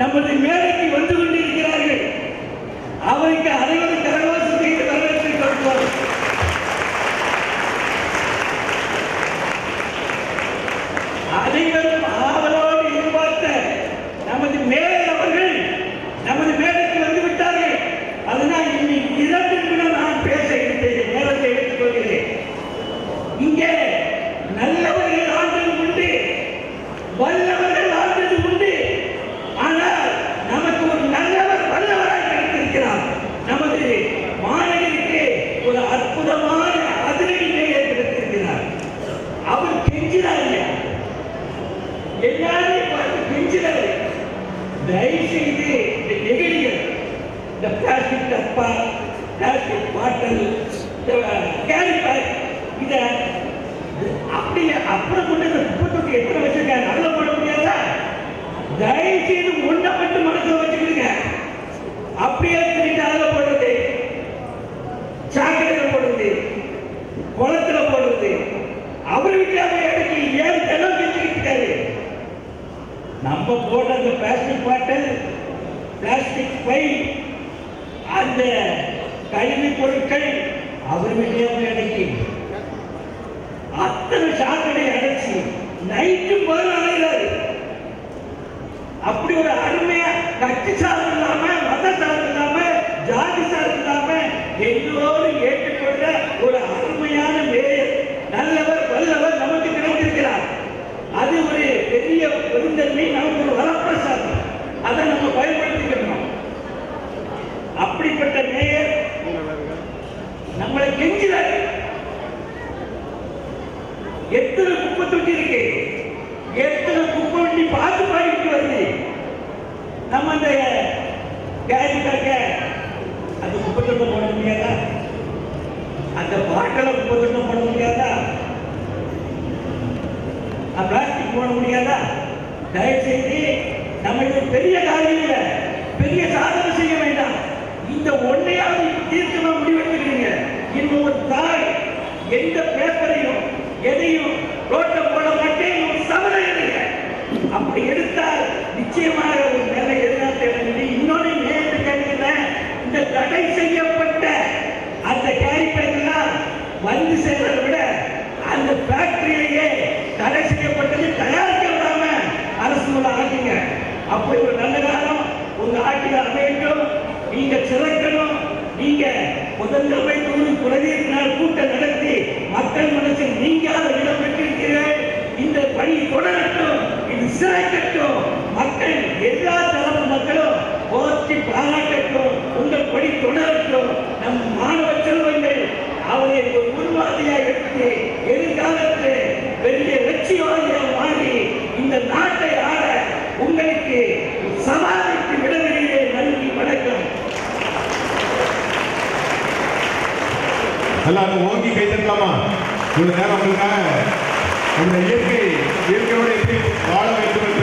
நமது மேடைக்கு வந்து கொண்டிருக்கிறார்கள். அவருக்கு அனைவரும் கரவாசம் செய்து வரவேற்று கொடுப்போம் அனைவரும் ஆவலோடு எதிர்பார்த்த நமது மேயர் அவர்கள் நமது மேடைக்கு வந்து விட்டார்கள். அதனால் இன்னைக்கு இரண்டு நிமிடம் நான் பேச இருந்தேன் நேரத்தை எடுத்துக் கொள்கிறேன். இங்கே நல்லவர் ஆண்டது உண்டு வல்லவர்கள் ஆண்டது உண்டு ஆனால் நமக்கு ஒரு நல்லவர் வல்லவராய் கிடைத்திருக்கிறார் நமது மாணவருக்கு ஒரு அற்புதமான அதிரடி மேயர் கிடைத்திருக்கிறார் அவர் கெஞ்சினார் இல்லையா எல்லாரையும் பார்த்து கெஞ்சினார் தயவு செய்து இந்த நெகிழிகள் இந்த டப்பா பிளாஸ்டிக் பாட்டல் கேரி பேக் இதை அப்படி அப்புறம் கொண்டு இந்த குப்பை தொட்டி எத்தனை வச்சிருக்காங்க அதில் போட முடியாதா? தயவு செய்து ஒன்றை மட்டும் மனசில் வச்சுக்கிடுங்க. அப்படியே திருட்டு அதில் போடுறது. சாக்கடையில் போடுறது. குளத்துல போடுறது. அவர் வீட்டில் இடத்துக்கு ஏன் தினம் செஞ்சுக்கிட்டு நம்ம போடுற அந்த பிளாஸ்டிக் பாட்டில் பிளாஸ்டிக் பை அந்த கைவி பொருட்கள் அவர் வீட்டிலே அத்தனை சாக்கடை அடைச்சி நைட்டு போல அடைகிறாரு. அப்படி ஒரு அருமையா கட்சி சார்பு இல்லாம மத சார்பு இல்லாம ஜாதி சார்பு இல்லாம எல்லோரும் ஏற்றுக்கொண்ட ஒரு அருமையான மேயர் நல்லவர் வல்லவர் நமக்கு கிடைத்திருக்கிறார். அது ஒரு பெரிய பெருந்தன்மை நமக்கு ஒரு வரப்பிரசாதம். அதை நம்ம பயன்படுத்திக்கணும் அப்படிப்பட்ட மேயர் நம்மளை கெஞ்சினார். எத்தனை குப்பை தொட்டி இருக்கு? எத்தனை குப்பை வண்டி பார்த்து பாடிட்டு வருது? நம்ம அந்த கேரி பேக்க அந்த குப்பை தொட்டை போட முடியாதா? அந்த பாட்டில குப்பை தொட்டை போட முடியாதா? பிளாஸ்டிக் போட முடியாதா? தயவு செய்து நமக்கு பெரிய காரியம் இல்லை. எந்த பேப்பரையும் எதையும் ரோட்ல போட மாட்டேன் ஒரு எடுங்க அப்படி எடுத்தால் நிச்சயமாக ஒரு நிலை எதிராக இன்னொரு நேற்று கேட்கிறேன் இந்த தடை செய்யப்பட்ட அந்த கேரி பேக்கெல்லாம் வந்து சேர்றதை விட அந்த ஃபேக்டரியிலேயே தடை செய்யப்பட்டது தயாரிக்க விடாம அரசு மூலம் ஆக்குங்க அப்படி ஒரு நல்ல காலம் உங்க ஆட்சியில் அமையட்டும் நீங்க சிறக்கணும். நீங்க முதல்வர் தோறும் குறைதீர் நாள் கூட்ட நடத்தி மக்கள் மனசில் நீங்காத இடம் பெற்றிருக்கிறீர்கள். இந்த பணி தொடரட்டும் இது சிறக்கட்டும். மக்கள் எல்லா தரப்பு மக்களும் போற்றி பாராட்டட்டும் உங்கள் பணி தொடரட்டும். நம் மாணவ செல்வங்கள் அவரை ஒரு உருவாதியாக எடுத்து எதிர்காலத்தில் பெரிய லட்சியவாதியாக எல்லாரும் ஓங்கி கை தட்டலாமா? இவ்வளவு நேரம் உங்களுக்காக அந்த இயற்கை இயற்கையோட எப்படி வாழ வேண்டும்